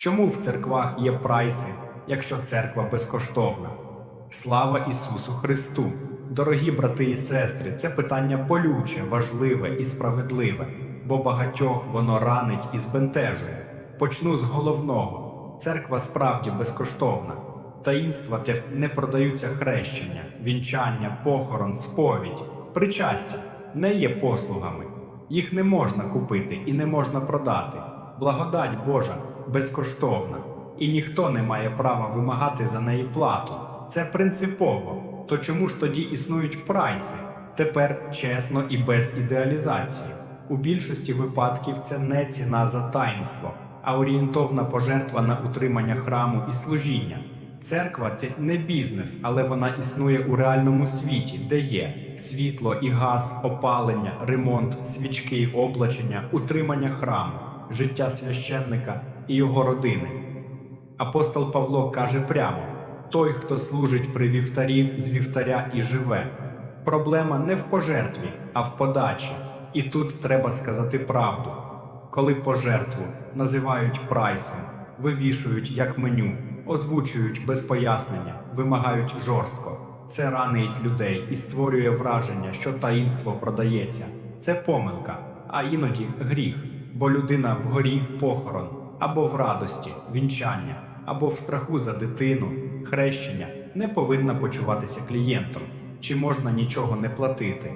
Чому в церквах є прайси, якщо церква безкоштовна? Слава Ісусу Христу! Дорогі брати і сестри, це питання болюче, важливе і справедливе, бо багатьох воно ранить і збентежує. Почну з головного: церква справді безкоштовна. Таїнства не продаються хрещення, вінчання, похорон, сповідь, причастя не є послугами. Їх не можна купити і не можна продати. Благодать Божа безкоштовна, і ніхто не має права вимагати за неї плату. Це принципово. То чому ж тоді існують прайси? Тепер чесно і без ідеалізації. У більшості випадків це не ціна за таїнство, а орієнтовна пожертва на утримання храму і служіння. Церква це не бізнес, але вона існує у реальному світі, де є світло і газ, опалення, ремонт, свічки, облачення, утримання храму, життя священника і його родини. Апостол Павло каже прямо: той, хто служить при вівтарі, з вівтаря і живе. Проблема не в пожертві, а в подачі. І тут треба сказати правду. Коли пожертву називають прайсом, вивішують як меню, озвучують без пояснення, вимагають жорстко. Це ранить людей і створює враження, що таїнство продається. Це помилка, а іноді гріх, бо людина вгорі похорон, або в радості, вінчання, або в страху за дитину, хрещення не повинна почуватися клієнтом, чи можна нічого не платити.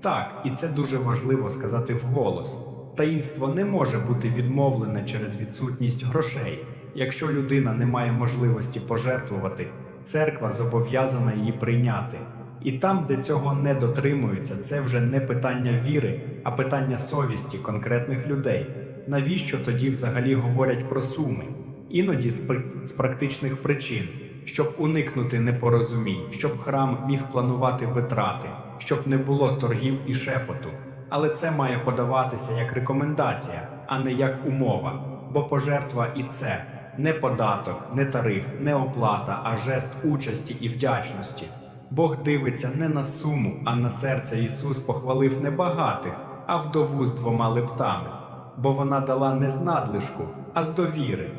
Так, і це дуже важливо сказати вголос. Таїнство не може бути відмовлене через відсутність грошей. Якщо людина не має можливості пожертвувати, церква зобов'язана її прийняти. І там, де цього не дотримуються, це вже не питання віри, а питання совісті конкретних людей. Навіщо тоді взагалі говорять про суми? Іноді з, пр- з практичних причин, щоб уникнути непорозумінь, щоб храм міг планувати витрати, щоб не було торгів і шепоту. Але це має подаватися як рекомендація, а не як умова. Бо пожертва і це не податок, не тариф, не оплата, а жест участі і вдячності. Бог дивиться не на суму, а на серце Ісус похвалив не багатих, а вдову з двома лептами, бо вона дала не з надлишку, а з довіри.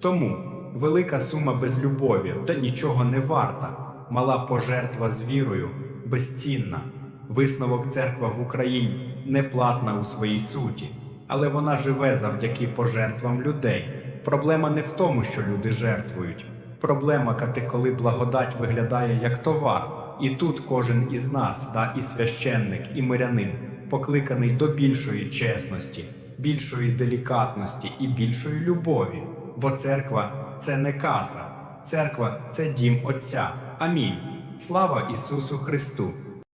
Тому велика сума без любові та нічого не варта, мала пожертва з вірою безцінна. Висновок церква в Україні не платна у своїй суті, але вона живе завдяки пожертвам людей. Проблема не в тому, що люди жертвують. Проблема, коли благодать виглядає як товар, і тут кожен із нас, да, і священник, і мирянин, покликаний до більшої чесності, більшої делікатності і більшої любові. Бо церква це не каса, церква це дім Отця. Амінь. Слава Ісусу Христу!